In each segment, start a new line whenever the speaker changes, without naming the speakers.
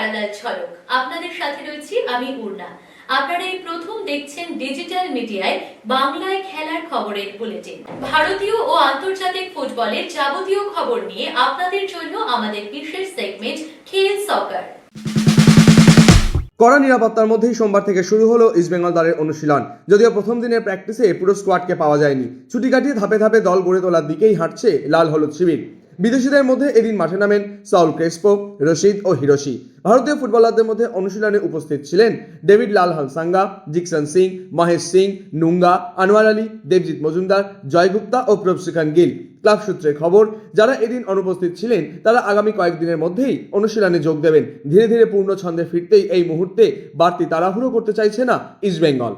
Parallel ঝলক। আপনাদের সাথে রয়েছি আমি উর্না আপনারা এই প্রথম দেখছেন ডিজিটাল মিডিয়ায় বাংলায় খেলার খবরের বুলেটিন ভারতীয় ও আন্তর্জাতিক ফুটবলের যাবতীয় খবর নিয়ে আপনাদের জন্য আমাদের বিশেষ সেগমেন্ট খেল সকার
কড়া নিরাপত্তার মধ্যেই সোমবার থেকে শুরু হলো ইস্টবেঙ্গল দলের অনুশীলন। যদিও প্রথম দিনের প্র্যাকটিসে পুরো স্কোয়াডকে পাওয়া যায়নি। ছুটি কাটিয়ে ধাপে ধাপে দল গড়ে তোলার দিকেই হাঁটছে লাল হলুদ শিবির। বিদেশিদের মধ্যে এদিন মাঠে নামেন সাউল ক্রেসপো, রশিদ ও হিরোশি। ভারতীয় ফুটবলারদের মধ্যে অনুশীলনে উপস্থিত ছিলেন ডেভিড লাল হালসাঙ্গা জিকসন সিং, মহেশ সিং, নুঙ্গা, আনোয়ার আলী, দেবজিৎ মজুমদার, জয়গুপ্তা ও প্রভসিখান গিল। ক্লাব সূত্রে খবর, যারা এদিন অনুপস্থিত ছিলেন, তারা আগামী কয়েকদিনের মধ্যেই অনুশীলনে যোগ দেবেন। ধীরে ধীরে পূর্ণ ছন্দে ফিরতেই এই মুহূর্তে বাড়তি তাড়াহুড়ো করতে চাইছে না ইস্টবেঙ্গল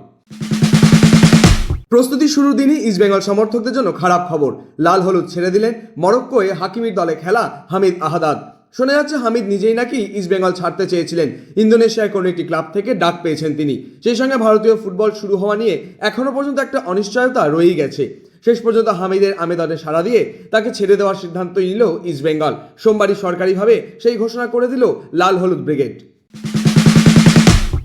প্রস্তুতি শুরুর দিনই ইস্টবেঙ্গল সমর্থকদের জন্য খারাপ খবর। লাল হলুদ ছেড়ে দিলেন মরক্কোয় হাকিমির দলে খেলা হামিদ আহাদাদ। শোনা যাচ্ছে হামিদ নিজেই নাকি ইস্টবেঙ্গল ছাড়তে চেয়েছিলেন। ইন্দোনেশিয়ার কোনো একটি ক্লাব থেকে ডাক পেয়েছেন তিনি। সেই সঙ্গে ভারতীয় ফুটবল শুরু হওয়া নিয়ে এখনও পর্যন্ত একটা অনিশ্চয়তা রয়েই গেছে। শেষ পর্যন্ত হামিদের আমেদনে সাড়া দিয়ে তাকে ছেড়ে দেওয়ার সিদ্ধান্ত নিল ইস্টবেঙ্গল সোমবারই সরকারিভাবে সেই ঘোষণা করে দিল লাল হলুদ ব্রিগেড।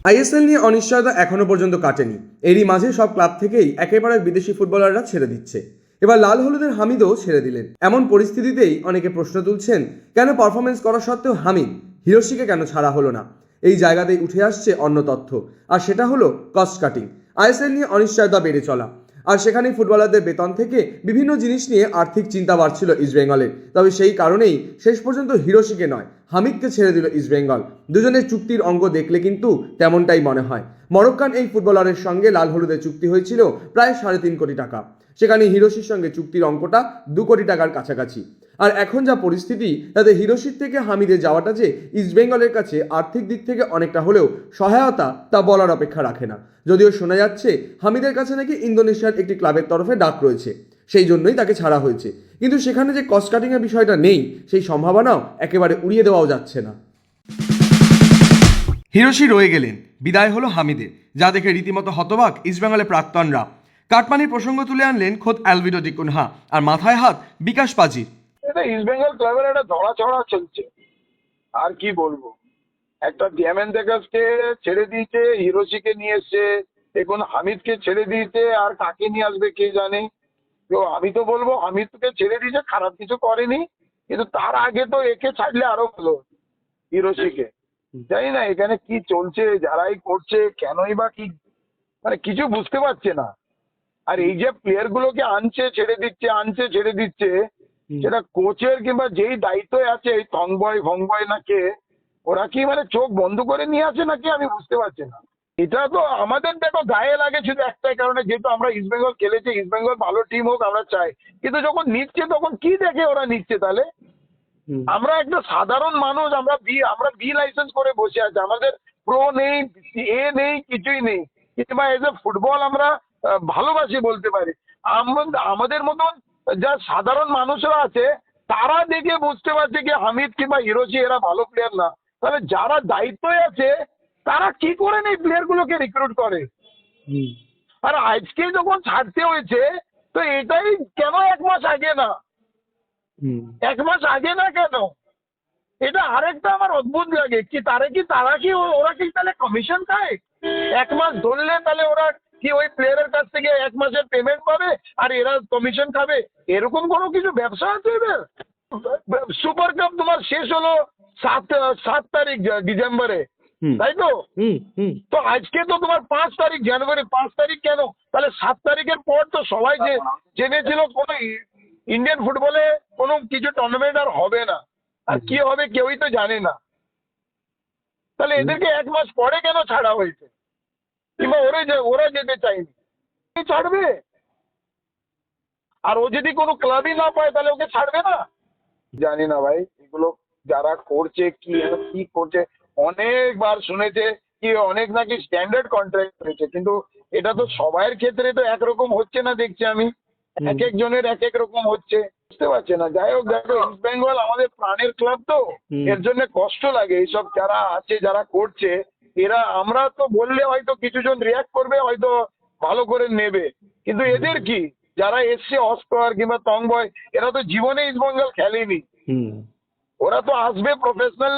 আইএসএল নিয়ে অনিশ্চয়তা এখনও পর্যন্ত কাটেনি। এরই মাঝে সব ক্লাব থেকেই একেবারে বিদেশি ফুটবলাররা ছেড়ে দিচ্ছে। এবার লাল হলুদের হামিদও ছেড়ে দিলেন। এমন পরিস্থিতিতেই অনেকে প্রশ্ন তুলছেন, কেন পারফরমেন্স করা সত্ত্বেও হামিদ? হিরোশিকে কেন ছাড়া হলো না? এই জায়গাতেই উঠে আসছে অন্য তথ্য। আর সেটা হলো কস্ট কাটিং আইএসএল নিয়ে অনিশ্চয়তা বেড়ে চলা। আর সেখানেই ফুটবলারদের বেতন থেকে বিভিন্ন জিনিস নিয়ে আর্থিক চিন্তা বাড়ছিল ইস্টবেঙ্গলের তবে সেই কারণেই শেষ পর্যন্ত হিরোশিকে নয়, হামিদকে ছেড়ে দিল ইস্টবেঙ্গল দুজনের চুক্তির অঙ্গ দেখলে কিন্তু তেমনটাই মনে হয়। মরক্কান এই ফুটবলারের সঙ্গে লাল হলুদের চুক্তি হয়েছিল প্রায় সাড়ে তিন কোটি টাকা। সেখানে হিরোশির সঙ্গে চুক্তির অঙ্কটা দু কোটি টাকার কাছাকাছি। আর এখন যা পরিস্থিতি, তাতে হিরোশির থেকে হামিদে যাওয়াটা যে ইস্টবেঙ্গলের কাছে আর্থিক দিক থেকে অনেকটা হলেও সহায়তা তা বলার অপেক্ষা রাখে না। যদিও শোনা যাচ্ছে, হামিদের কাছে নাকি ইন্দোনেশিয়ার একটি ক্লাবের তরফে ডাক রয়েছে। সেই জন্যই তাকে ছাড়া হয়েছে। কিন্তু সেখানে যে কস্ট কাটিংয়ের বিষয়টা নেই, সেই সম্ভাবনাও একেবারে উড়িয়ে দেওয়াও যাচ্ছে না। হিরোশি রয়ে গেলেন। বিদায় হলো হামিদের যা দেখে রীতিমতো হতবাক ইস্টবেঙ্গলের প্রাক্তনরা। কাটমানির প্রসঙ্গ তুলে আনলেন খোদ অ্যালভিডো ডিকুনহা আর মাথায় হাত বিকাশ পাজির।
এটা ইস্টবেঙ্গল ক্লাবের একটা ধরাছড়া চলছে। আর কি বলব? একটা ডিয়ামেন দেখাসকে ছেড়ে দিয়েছে হিরোশিকে নিয়ে এসছে এখন হামিদকে ছেড়ে দিয়েছে আর কাকে নিয়ে আসবে কে জানে? তো আমি তো বলব হামিদকে ছেড়ে দিয়েছে খারাপ কিছু করেনি কিন্তু তার আগে তো একে ছাড়লে আরও ভালো হিরোশিকে জানি না এখানে কি চলছে যারাই করছে কেনই বা কি মানে কিছু বুঝতে পারছে না। আর এই যে প্লেয়ার গুলোকে আনছে ছেড়ে দিচ্ছে আনছে ছেড়ে দিচ্ছে সেটা কোচের কিংবা যেই দায়িত্বে আছে এই থংবয় ভংবয় না কে ওরা কি মানে চোখ বন্ধ করে নিয়ে আসে নাকি আমি বুঝতে পারছি না। এটা তো আমাদের দেখো গায়ে লাগে শুধু একটাই কারণে যেহেতু আমরা ইস্ট বেঙ্গল খেলেছি ইস্ট বেঙ্গল ভালো টিম হোক আমরা চাই। কিন্তু যখন নিচ্ছে তখন কি দেখে ওরা নিচ্ছে তাহলে? আমরা একটা সাধারণ মানুষ আমরা বি আমরা বি লাইসেন্স করে বসে আছি। আমাদের প্রো নেই এ নেই কিছুই নেই। কিংবা এজ এ ফুটবল আমরা ভালোবাসি বলতে পারি। আমাদের মতন যা সাধারণ মানুষরা আছে তারা দেখে বুঝতে পারছে কি হামিদ কিংবা হিরোজি এরা ভালো প্লেয়ার না। তাহলে যারা দায়িত্বে আছে তারা কি করে এই প্লেয়ার গুলোকে রিক্রুট করে? আর আজকে যখন ছাড়তে হয়েছে তো এটাই কেন এক মাস আগে না? এক মাস আগে না কেন? এটা আরেকটা আমার অদ্ভুত লাগে। কি তারা কি তারা কি ওরা কি তাহলে কমিশন খায়? এক মাস ধরলে তাহলে ওরা কি ওই প্লেয়ারের কাছ থেকে এক মাসের পেমেন্ট পাবে? আর এরা কমিশন খাবে? এরকম কোনো কিছু ব্যবসা আছে এদের? সুপার কাপ তোমার শেষ হলো সাত সাত তারিখ ডিসেম্বরে তাই তো? তো আজকে তো তোমার পাঁচ তারিখ জানুয়ারি পাঁচ তারিখ কেন? তাহলে সাত তারিখের পর তো সবাই যে জেনেছিল কোনো ইন্ডিয়ান ফুটবলে কোনো কিছু টুর্নামেন্ট আর হবে না। আর কি হবে কেউই তো জানে না। তাহলে এদেরকে এক মাস পরে কেন ছাড়া হয়েছে? কিংবা ওরা ওরা যেতে চায়নি। কে ছাড়বে? আর ও যদি কোনো ক্লাবই না পায় তাহলে ওকে ছাড়বে না? জানি না ভাই এগুলো যারা করছে কি কি করছে অনেকবার শুনেছে কি অনেক নাকি স্ট্যান্ডার্ড কন্ট্রাক্ট হয়েছে কিন্তু এটা তো সবাইয়ের ক্ষেত্রে তো একরকম হচ্ছে না দেখছি আমি। এক একজনের এক এক রকম হচ্ছে বুঝতে পারছে না। যাই হোক দেখো ইস্ট বেঙ্গল আমাদের প্রাণের ক্লাব তো। এর জন্য কষ্ট লাগে এইসব যারা আছে যারা করছে এরা আমরা তো বললে হয়তো কিছু জন রিয়াক্ট করবে হয়তো ভালো করে নেবে। কিন্তু এদের কি? যারা এসছে অস্কর কিংবা টংবয় এরা তো জীবনে ইস্ট বেঙ্গল খেলেনি। ওরা তো আসবে প্রফেশনাল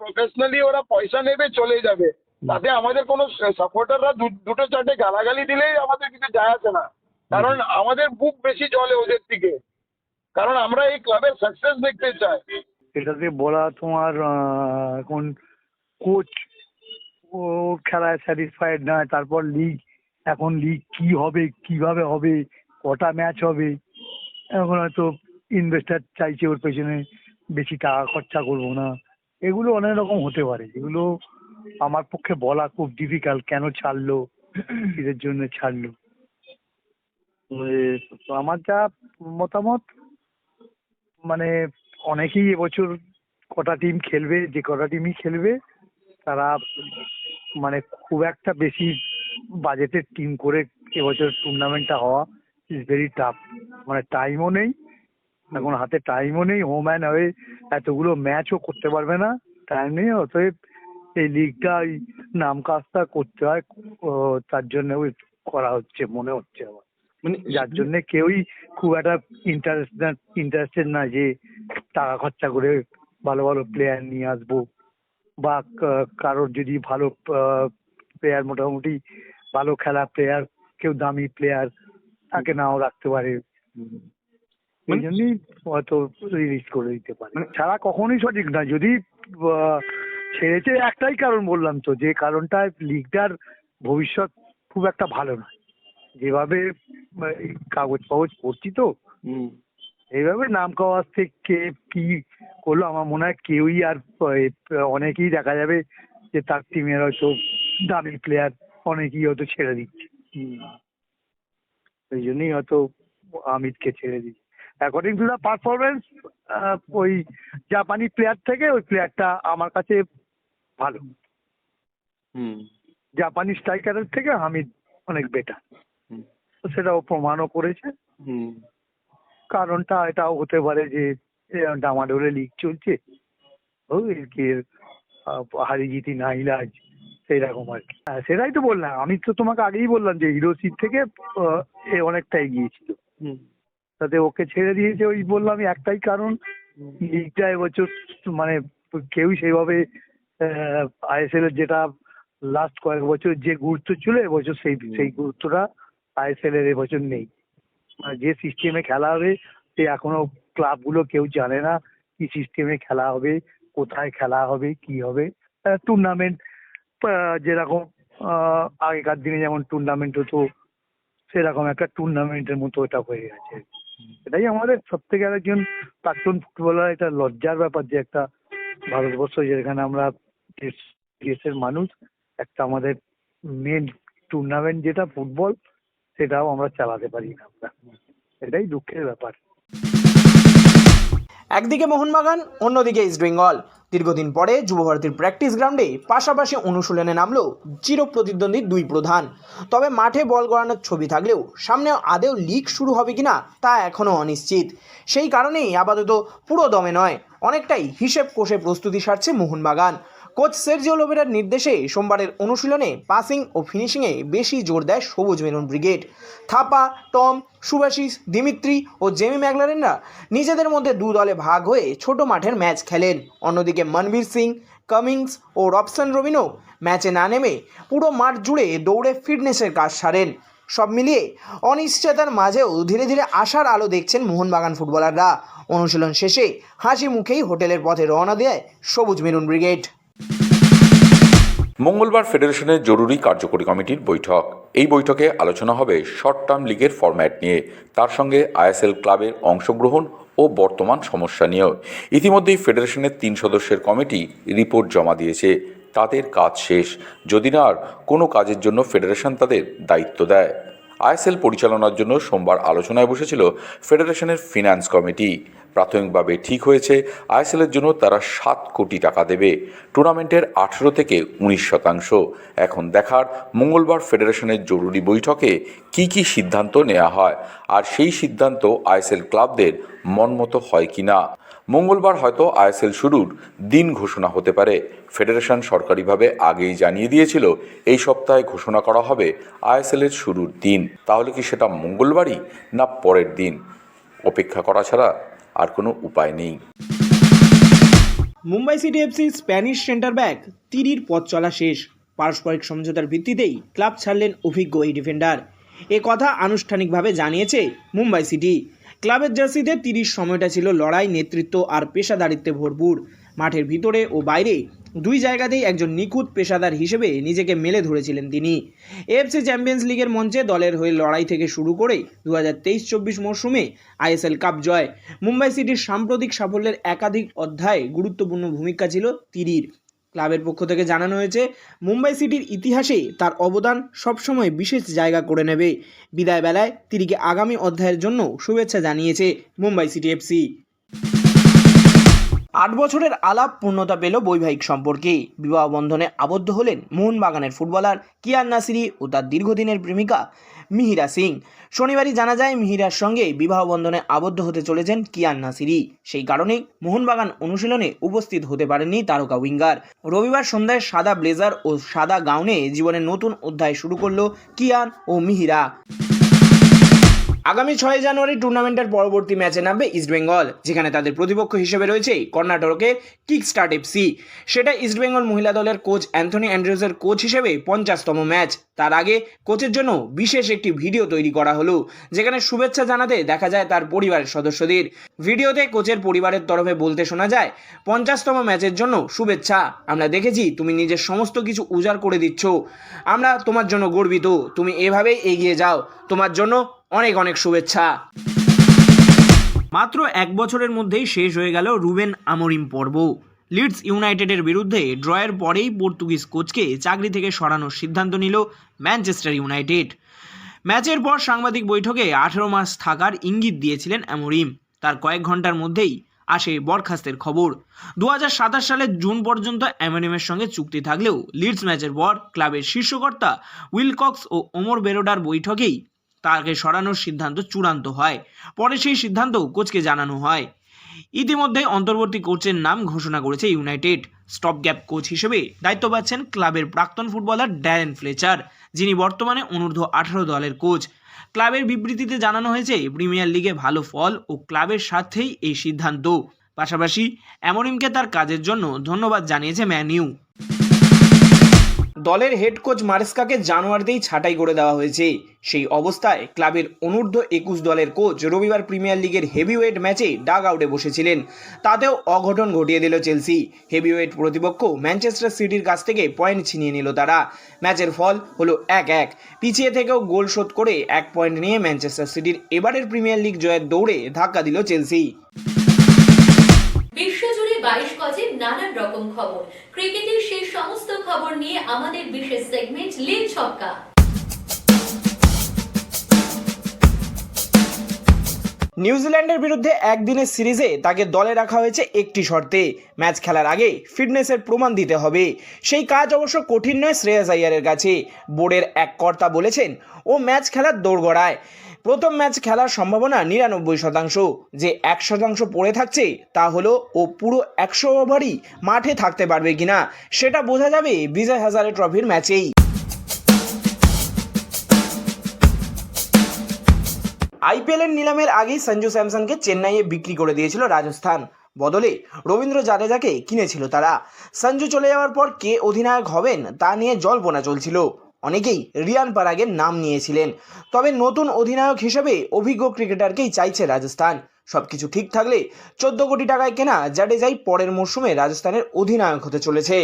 প্রফেশনালি ওরা পয়সা নেবে চলে যাবে। তাতে আমাদের কোনো সাপোর্টাররা দুটো চারটে গালাগালি দিলেই আমাদের কিছু যায় আসে না। কারণ আমাদের বুক বেশি চলে ওদের থেকে কারণ আমরা এই ক্লাবের সাকসেস দেখতে চাই।
এটাতে বলা তোমার এখন কোচ ও খেলায় স্যাটিসফাইড নয়, তারপর লিগ এখন লিগ কি হবে, কীভাবে হবে, কটা ম্যাচ হবে? এখন হয়তো ইনভেস্টার চাইছে ওর পেছনে বেশি টাকা খরচা করব না। এগুলো অনেক রকম হতে পারে। এগুলো আমার পক্ষে বলা খুব ডিফিকাল্ট কেন ছাড়লো? কিসের জন্য ছাড়লো? আমার যা মতামত মানে অনেকেই এবছর কটা টিম খেলবে, যে কটা টিমই খেলবে, তারা মানে খুব একটা বেশি বাজেটের টিম করে এবছর টুর্নামেন্টটা হওয়া ইজ ভেরি টাফ মানে টাইমও নেই এখন হাতে টাইমও নেই হোম অ্যান্ড হয়ে এতগুলো ম্যাচও করতে পারবে না টাইম নেই অতএব এই লিগটা ওই নাম কাজটা করতে হয় ও, তার জন্য ওই করা হচ্ছে মনে হচ্ছে আমার।
মানে
যার জন্য কেউই খুব একটা ইন্টারেস্ট ইন্টারেস্টেড না যে টাকা খরচা করে ভালো ভালো প্লেয়ার নিয়ে আসব। বা কারোর যদি ভালো প্লেয়ার মোটামুটি ভালো খেলা প্লেয়ার কেউ দামি প্লেয়ার তাকে নাও রাখতে পারে। এই
মানে-
জন্যই হয়তো রিলিজ করে দিতে পারে। ছাড়া কখনোই সঠিক না। যদি ছেড়েছে একটাই কারণ বললাম তো যে কারণটা লিগটার ভবিষ্যৎ খুব একটা ভালো নয়। যেভাবে কাগজ ফাগজ পড়ছি তো। এইভাবে নাম কাওয়াজ থেকে কি করল আমার মনে হয় কেউই আর অনেকেই দেখা যাবে যে তার টিমের হয়তো দামি প্লেয়ার অনেকেই হয়তো ছেড়ে দিচ্ছে ওই জন্যই হয়তো আমিরকে ছেড়ে দিচ্ছে অ্যাকর্ডিং টু দ্য পারফরমেন্স ওই জাপানি প্লেয়ার থেকে ওই প্লেয়ারটা আমার কাছে ভালো
হুম।
জাপানি স্ট্রাইকারের থেকে হামিদ অনেক বেটার
হুম।
সেটাও প্রমাণও করেছে
হুম।
কারণটা এটাও হতে পারে যে ডামাডোলে লিগ চলছে। ওই কি হারি জিতি না ইলাজ সেই রকম আর কি হ্যাঁ, সেটাই তো বললাম। আমি তো তোমাকে আগেই বললাম যে হিরো সিট থেকে এ অনেকটা এগিয়ে ছিল।
হুম।
তাতে ওকে ছেড়ে দিয়েছে ওই বললাম একটাই কারণ। লিগটা এবছর মানে কেউই সেইভাবে আইএসএল এর যেটা লাস্ট কয়েক বছর যে গুরুত্ব ছিল এবছর সেই সেই গুরুত্বটা আইএসএল এর এবছর নেই। মানে যে সিস্টেমে খেলা হবে, সে এখনও ক্লাবগুলো কেউ জানে না কি সিস্টেমে খেলা হবে, কোথায় খেলা হবে, কি হবে। টুর্নামেন্ট যেরকম আগেকার দিনে যেমন টুর্নামেন্ট হতো, সেরকম একটা টুর্নামেন্টের মতো এটা হয়ে গেছে। এটাই আমাদের সব থেকে একজন প্রাক্তন ফুটবলার, এটা লজ্জার ব্যাপার যে একটা ভারতবর্ষ যেখানে আমরা দেশ- দেশের মানুষ, একটা আমাদের মেন টুর্নামেন্ট যেটা ফুটবল সেটাও আমরা চালাতে পারি না আমরা। এটাই দুঃখের ব্যাপার।
একদিকে মোহনবাগান, অন্যদিকে ইস্ট বেঙ্গল দীর্ঘদিন পরে যুবভারতীর প্র্যাকটিস গ্রাউন্ডে পাশাপাশি অনুশীলনে নামলো চির প্রতিদ্বন্দ্বী দুই প্রধান। তবে মাঠে বল গড়ানোর ছবি থাকলেও সামনে আদেও লিগ শুরু হবে কিনা তা এখনও অনিশ্চিত। সেই কারণেই আপাতত পুরো দমে নয়, অনেকটাই হিসেব কষে প্রস্তুতি সারছে মোহনবাগান। কোচ সের্জিও লোবেরার নির্দেশে সোমবারের অনুশীলনে পাসিং ও ফিনিশিংয়ে বেশি জোর দেয় সবুজ maroon brigade. Thapa, Tom Subhasish Dimitri ও জেমি ম্যাগলারেনরা নিজেদের মধ্যে দু দলে ভাগ হয়ে ছোট মাঠের ম্যাচ খেলেন। অন্যদিকে মনবীর সিং, কামিংস ও রবসন রবিনও ম্যাচে না নেমে পুরো মাঠ জুড়ে দৌড়ে ফিটনেসের কাজ সারেন। সব মিলিয়ে অনিশ্চয়তার মাঝেও ধীরে ধীরে আশার আলো দেখছেন মোহনবাগান ফুটবলাররা। অনুশীলন শেষে হাসি মুখেই হোটেলের পথে রওনা দেয় সবুজ মেরুন ব্রিগেড।
মঙ্গলবার ফেডারেশনের জরুরি কার্যকরী কমিটির বৈঠক। এই বৈঠকে আলোচনা হবে শর্ট টার্ম লিগের ফরম্যাট নিয়ে, তার সঙ্গে আইএসএল ক্লাবের অংশগ্রহণ ও বর্তমান সমস্যা নিয়েও। ইতিমধ্যেই ফেডারেশনের তিন সদস্যের কমিটি রিপোর্ট জমা দিয়েছে। তাদের কাজ শেষ। যদি না আর কোনো কাজের জন্য ফেডারেশন তাদের দায়িত্ব দেয়। আইএসএল পরিচালনার জন্য সোমবার আলোচনায় বসেছিল ফেডারেশনের ফিনান্স কমিটি। প্রাথমিকভাবে ঠিক হয়েছে আইএসএলের জন্য তারা সাত কোটি টাকা দেবে। টুর্নামেন্টের আঠেরো থেকে উনিশ শতাংশ। এখন দেখার মঙ্গলবার ফেডারেশনের জরুরি বৈঠকে কি কি সিদ্ধান্ত নেওয়া হয়, আর সেই সিদ্ধান্ত আইএসএল ক্লাবদের মনমতো হয় কি না মঙ্গলবার হয়তো আইএসএল শুরুর দিন ঘোষণা হতে পারে। ফেডারেশন সরকারিভাবে আগেই জানিয়ে দিয়েছিল, এই সপ্তাহে ঘোষণা করা হবে আইএসএল এর শুরুর দিন। তাহলে কি সেটা মঙ্গলবারই না পরের দিন? অপেক্ষা করা ছাড়া আর কোনো উপায় নেই।
Mumbai City FC Spanish centre back তিরির পথ চলা শেষ। পারস্পরিক সমঝোতার ভিত্তিতেই ক্লাব ছাড়লেন অভিজ্ঞ এই ডিফেন্ডার। এ কথা আনুষ্ঠানিকভাবে জানিয়েছে মুম্বাই সিটি। ক্লাবের জার্সিতে তিরিশ সময়টা ছিল লড়াই, নেতৃত্ব আর পেশাদারিত্বে ভরপুর। মাঠের ভিতরে ও বাইরে দুই জায়গাতেই একজন নিখুঁত পেশাদার হিসেবে নিজেকে মেলে ধরেছিলেন তিনি। এফসি চ্যাম্পিয়ন্স লিগের মঞ্চে দলের হয়ে লড়াই থেকে শুরু করে দু হাজার তেইশ চব্বিশ মরশুমে আইএসএল কাপ জয়। মুম্বাই সিটির সাম্প্রতিক সাফল্যের একাধিক অধ্যায়ে গুরুত্বপূর্ণ ভূমিকা ছিল তিরির। ক্লাবের পক্ষ থেকে জানানো হয়েছে, মুম্বাই সিটির ইতিহাসে তার অবদান সবসময় বিশেষ জায়গা করে নেবে। বিদায় বেলায় তিনিকে আগামী অধ্যায়ের জন্য শুভেচ্ছা জানিয়েছে মুম্বাই সিটি এফসি আট বছরের আলাপ পূর্ণতা পেল বৈবাহিক সম্পর্কে। বিবাহ বন্ধনে আবদ্ধ হলেন মোহনবাগানের ফুটবলার কিয়ান নাসিরি ও তার দীর্ঘদিনের প্রেমিকা মিহিরা সিং। শনিবারই জানা যায় মিহিরার সঙ্গে বিবাহ বন্ধনে আবদ্ধ হতে চলেছেন কিয়ান নাসিরি। সেই কারণেই মোহনবাগান অনুশীলনে উপস্থিত হতে পারেননি তারকা উইঙ্গার। রবিবার সন্ধ্যায় সাদা ব্লেজার ও সাদা গাউনে জীবনের নতুন অধ্যায় শুরু করল কিয়ান ও মিহিরা। আগামী ছয় জানুয়ারি টুর্নামেন্টের পরবর্তী ম্যাচে নামবে ইস্টবেঙ্গল যেখানে তাদের প্রতিপক্ষ হিসেবে রয়েছে কর্ণাটকের কিক স্টার্ট এফসি সেটা ইস্টবেঙ্গল মহিলা দলের কোচ অ্যান্থনি অ্যান্ড্রুজের কোচ হিসেবে পঞ্চাশতম ম্যাচ। তার আগে কোচের জন্য বিশেষ একটি ভিডিও তৈরি করা হলো, যেখানে শুভেচ্ছা জানাতে দেখা যায় তার পরিবারের সদস্যদের। ভিডিওতে কোচের পরিবারের তরফে বলতে শোনা যায়, পঞ্চাশতম ম্যাচের জন্য শুভেচ্ছা। আমরা দেখেছি তুমি নিজের সমস্ত কিছু উজাড় করে দিচ্ছ। আমরা তোমার জন্য গর্বিত। তুমি এভাবেই এগিয়ে যাও। তোমার জন্য অনেক অনেক শুভেচ্ছা। মাত্র এক বছরের মধ্যেই শেষ হয়ে গেল রুবেন আমরিম পর্ব। লিডস ইউনাইটেডের বিরুদ্ধে ড্রয়ের পরেই পর্তুগিজ কোচকে চাকরি থেকে সরানোর সিদ্ধান্ত নিল ম্যানচেস্টার ইউনাইটেড। ম্যাচের পর সাংবাদিক বৈঠকে আঠেরো মাস থাকার ইঙ্গিত দিয়েছিলেন অ্যামোরিম তার কয়েক ঘণ্টার মধ্যেই আসে বরখাস্তের খবর। দু হাজার সাতাশ সালের জুন পর্যন্ত অ্যামোরিমের সঙ্গে চুক্তি থাকলেও লিডস ম্যাচের পর ক্লাবের শীর্ষকর্তা উইলকক্স ও ওমর বেরোডার বৈঠকেই তাকে সরানোর সিদ্ধান্ত চূড়ান্ত হয়। পরে সেই সিদ্ধান্ত কোচকে জানানো হয়। ইতিমধ্যে অন্তর্বর্তী কোচের নাম ঘোষণা করেছে ইউনাইটেড। স্টপ গ্যাপ কোচ হিসেবে দায়িত্ব পাচ্ছেন ক্লাবের প্রাক্তন ফুটবলার ড্যারেন ফ্লেচার, যিনি বর্তমানে অনূর্ধ্ব আঠারো দলের কোচ। ক্লাবের বিবৃতিতে জানানো হয়েছে, প্রিমিয়ার লিগে ভালো ফল ও ক্লাবের স্বার্থেই এই সিদ্ধান্ত। পাশাপাশি অ্যামোরিমকে তার কাজের জন্য ধন্যবাদ জানিয়েছে ম্যান ইউ দলের হেড কোচ মারেস্কাকে জানুয়ারিতেই ছাঁটাই করে দেওয়া হয়েছে। সেই অবস্থায় ক্লাবের অনূর্ধ্ব একুশ দলের কোচ রবিবার প্রিমিয়ার লিগের হেভিওয়েট ম্যাচে ডাগ আউটে বসেছিলেন। তাতেও অঘটন ঘটিয়ে দিল চেলসি হেভিওয়েট প্রতিপক্ষ ম্যানচেস্টার সিটির কাছ থেকে পয়েন্ট ছিনিয়ে নিল তারা। ম্যাচের ফল হলো এক এক। পিছিয়ে থেকেও গোল শোধ করে এক পয়েন্ট নিয়ে ম্যানচেস্টার সিটির এবারের প্রিমিয়ার লিগ জয়ের দৌড়ে ধাক্কা দিল চেলসি
বিশ্বজুড়ে বাইশ গজের নানান রকম খবর। ক্রিকেটের সেই সমস্ত খবর নিয়ে আমাদের বিশেষ সেগমেন্ট লিগ ছক্কা
নিউজিল্যান্ডের বিরুদ্ধে একদিনের সিরিজে তাকে দলে রাখা হয়েছে একটি শর্তে। ম্যাচ খেলার আগে ফিটনেসের প্রমাণ দিতে হবে। সেই কাজ অবশ্য কঠিন নয় শ্রেয়াস আইয়ারের কাছে। বোর্ডের এক কর্তা বলেছেন, ও ম্যাচ খেলার দৌড়গড়ায় প্রথম ম্যাচ খেলার সম্ভাবনা নিরানব্বই শতাংশ। যে এক শতাংশ পড়ে থাকছে, তা হলো ও পুরো একশো ওভারই মাঠে থাকতে পারবে কিনা, সেটা বোঝা যাবে বিজয় হাজারে ট্রফির ম্যাচেই। আইপিএলের নিলামের আগেই সঞ্জু স্যামসনকে চেন্নাইয়ে বিক্রি করে দিয়েছিল রাজস্থান। বদলে রবীন্দ্র জাদেজাকে কিনেছিল তারা। সঞ্জু চলে যাওয়ার পর কে অধিনায়ক হবেন, তা নিয়ে জল্পনা চলছিল। অনেকেই রিয়ান পারাগের নাম নিয়েছিলেন। তবে নতুন অধিনায়ক হিসেবে অভিজ্ঞ ক্রিকেটারকেই চাইছে রাজস্থান। সবকিছু ঠিক থাকলে চোদ্দ কোটি টাকায় কেনা জাডেজাই পরের মরশুমে রাজস্থানের অধিনায়ক হতে চলেছে।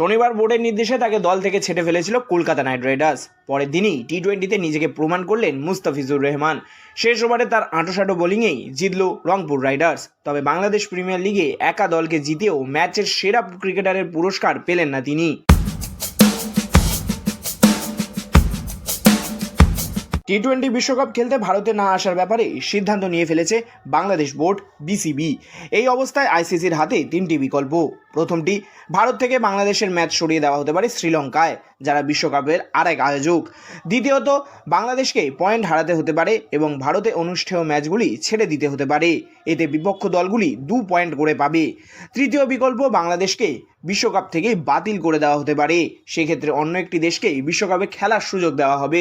শনিবার বোর্ডের নির্দেশে তাকে দল থেকে ছেটে ফেলেছিল কলকাতা নাইট রাইডার্স। পরের দিনই টি টোয়েন্টিতে নিজেকে প্রমাণ করলেন মুস্তাফিজুর রহমান। শেষ ওভারে তার আঁটোসাঁটো বোলিংয়েই জিতল রংপুর রাইডার্স। তবে বাংলাদেশ প্রিমিয়ার লিগে একা দলকে জিতেও ম্যাচের সেরা ক্রিকেটারের পুরস্কার পেলেন না তিনি। টি টোয়েন্টি বিশ্বকাপ খেলতে ভারতে না আসার ব্যাপারে সিদ্ধান্ত নিয়ে ফেলেছে বাংলাদেশ বোর্ড বিসিবি এই অবস্থায় আইসিসির হাতে তিনটি বিকল্প। প্রথমটি, ভারত থেকে বাংলাদেশের ম্যাচ সরিয়ে দেওয়া হতে পারে শ্রীলঙ্কায়, যারা বিশ্বকাপের আরেক আয়োজক। দ্বিতীয়ত, বাংলাদেশকে পয়েন্ট হারাতে হতে পারে এবং ভারতে অনুষ্ঠেয় ম্যাচগুলি ছেড়ে দিতে হতে পারে। এতে বিপক্ষ দলগুলি দু পয়েন্ট করে পাবে। তৃতীয় বিকল্প, বাংলাদেশকে বিশ্বকাপ থেকে বাতিল করে দেওয়া হতে পারে। সেক্ষেত্রে অন্য একটি দেশকেই বিশ্বকাপে খেলার সুযোগ দেওয়া হবে।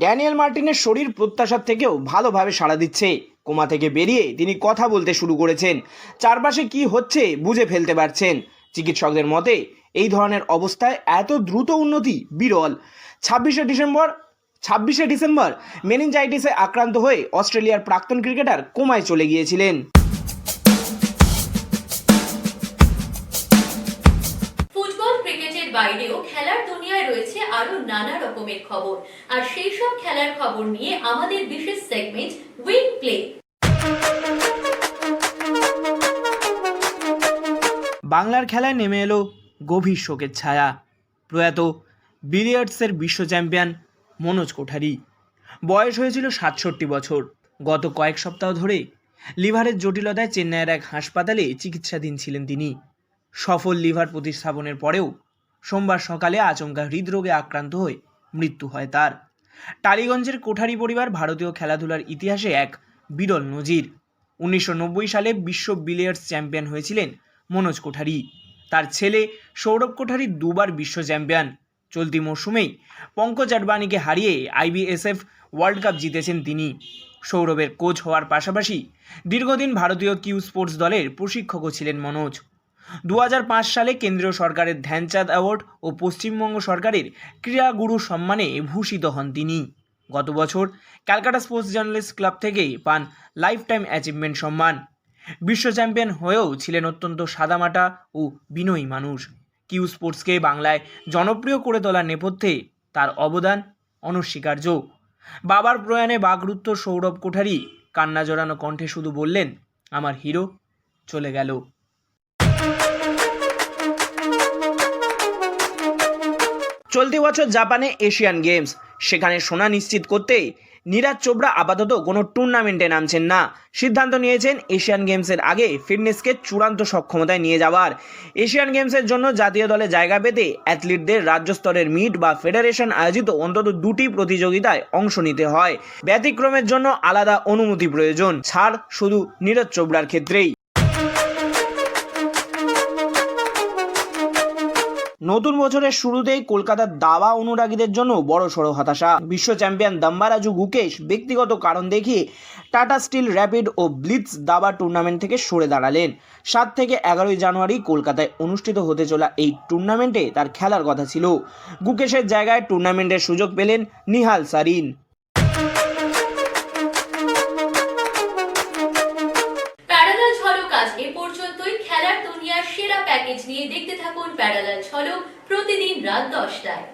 ড্যানিয়েল মার্টিনের শরীর প্রত্যাশার থেকেও ভালোভাবে সাড়া দিচ্ছে। কোমা থেকে বেরিয়ে তিনি কথা বলতে শুরু করেছেন। চারপাশে কি হচ্ছে বুঝে ফেলতে পারছেন। চিকিৎসকদের মতে, এই ধরনের অবস্থায় এত দ্রুত উন্নতি বিরল। ছাব্বিশে ডিসেম্বর ছাব্বিশে ডিসেম্বর মেনিনজাইটিসে আক্রান্ত হয়ে অস্ট্রেলিয়ার প্রাক্তন ক্রিকেটার কোমায় চলে গিয়েছিলেন।
বাইরেও খেলার দুনিয়ায় রয়েছে আরও নানা রকমের খবর। আর সেই সব খেলার খবর নিয়ে আমাদের বিশেষ সেগমেন্ট উইং প্লে
বাংলার খেলায় নেমে এলো গভীর শোকের ছায়া। প্রয়াত বিলিয়ার্ডসের বিশ্ব চ্যাম্পিয়ন মনোজ কোঠারি। বয়স হয়েছিল সাতষট্টি বছর। গত কয়েক সপ্তাহ ধরে লিভারের জটিলতায় চেন্নাইয়ের এক হাসপাতালে চিকিৎসাধীন ছিলেন তিনি। সফল লিভার প্রতিস্থাপনের পরেও সোমবার সকালে আচমকা হৃদরোগে আক্রান্ত হয়ে মৃত্যু হয় তার। টালিগঞ্জের কোঠারি পরিবার ভারতীয় খেলাধুলার ইতিহাসে এক বিরল নজির। উনিশশো নব্বই সালে বিশ্ব বিলিয়ার্ডস চ্যাম্পিয়ন হয়েছিলেন মনোজ কোঠারি। তার ছেলে সৌরভ কোঠারি দুবার বিশ্ব চ্যাম্পিয়ন। চলতি মরশুমেই পঙ্কজ আডবাণীকে হারিয়ে আইবিএসএফ ওয়ার্ল্ড কাপ জিতেছেন তিনি। সৌরভের কোচ হওয়ার পাশাপাশি দীর্ঘদিন ভারতীয় কিউ স্পোর্টস দলের প্রশিক্ষকও ছিলেন মনোজ। দু হাজার পাঁচ সালে কেন্দ্রীয় সরকারের ধ্যানচাঁদ অ্যাওয়ার্ড ও পশ্চিমবঙ্গ সরকারের ক্রীড়াগুরু সম্মানে ভূষিত হন তিনি। গত বছর ক্যালকাটা স্পোর্টস জার্নালিস্ট ক্লাব থেকে পান লাইফ টাইম অ্যাচিভমেন্ট সম্মান। বিশ্ব চ্যাম্পিয়ন হয়েও ছিলেন অত্যন্ত সাদামাটা ও বিনয়ী মানুষ। কিউ স্পোর্টসকে বাংলায় জনপ্রিয় করে তোলার নেপথ্যে তার অবদান অনস্বীকার্য। বাবার প্রয়াণে বাগরুত্ত সৌরভ কোঠারি কান্না জড়ানো কণ্ঠে শুধু বললেন, আমার হিরো চলে গেল। চলতি বছর জাপানে এশিয়ান গেমস। সেখানে সোনা নিশ্চিত করতে নীরাজ চোপড়া আপাতত কোনো টুর্নামেন্টে নামছেন না। সিদ্ধান্ত নিয়েছেন এশিয়ান গেমসের আগে ফিটনেসকে চূড়ান্ত সক্ষমতায় নিয়ে যাওয়ার। এশিয়ান গেমসের জন্য জাতীয় দলে জায়গা পেতে অ্যাথলিটদের রাজ্য স্তরের মিট বা ফেডারেশন আয়োজিত অন্তত দুটি প্রতিযোগিতায় অংশ নিতে হয়। ব্যতিক্রমের জন্য আলাদা অনুমতি প্রয়োজন। ছাড় শুধু নীরজ চোপড়ার ক্ষেত্রেই। নতুন বছরের শুরুতেই কলকাতার দাবা অনুরাগীদের জন্য বড় সড়ো হতাশা। বিশ্ব চ্যাম্পিয়ন দাম্বারাজু গুকেশ ব্যক্তিগত কারণ দেখিয়ে টাটা স্টিল র্যাপিড ও ব্লিটস দাবা টুর্নামেন্ট থেকে সরে দাঁড়ালেন। সাত থেকে এগারোই জানুয়ারি কলকাতায় অনুষ্ঠিত হতে চলা এই টুর্নামেন্টে তার খেলার কথা ছিল। গুকেশের জায়গায় টুর্নামেন্টের সুযোগ পেলেন নিহাল সারিন।
এ পর্যন্তই। খেলার দুনিয়ার সেরা প্যাকেজ নিয়ে দেখতে থাকুন প্যারালাল ছলক প্রতিদিন রাত দশটায়।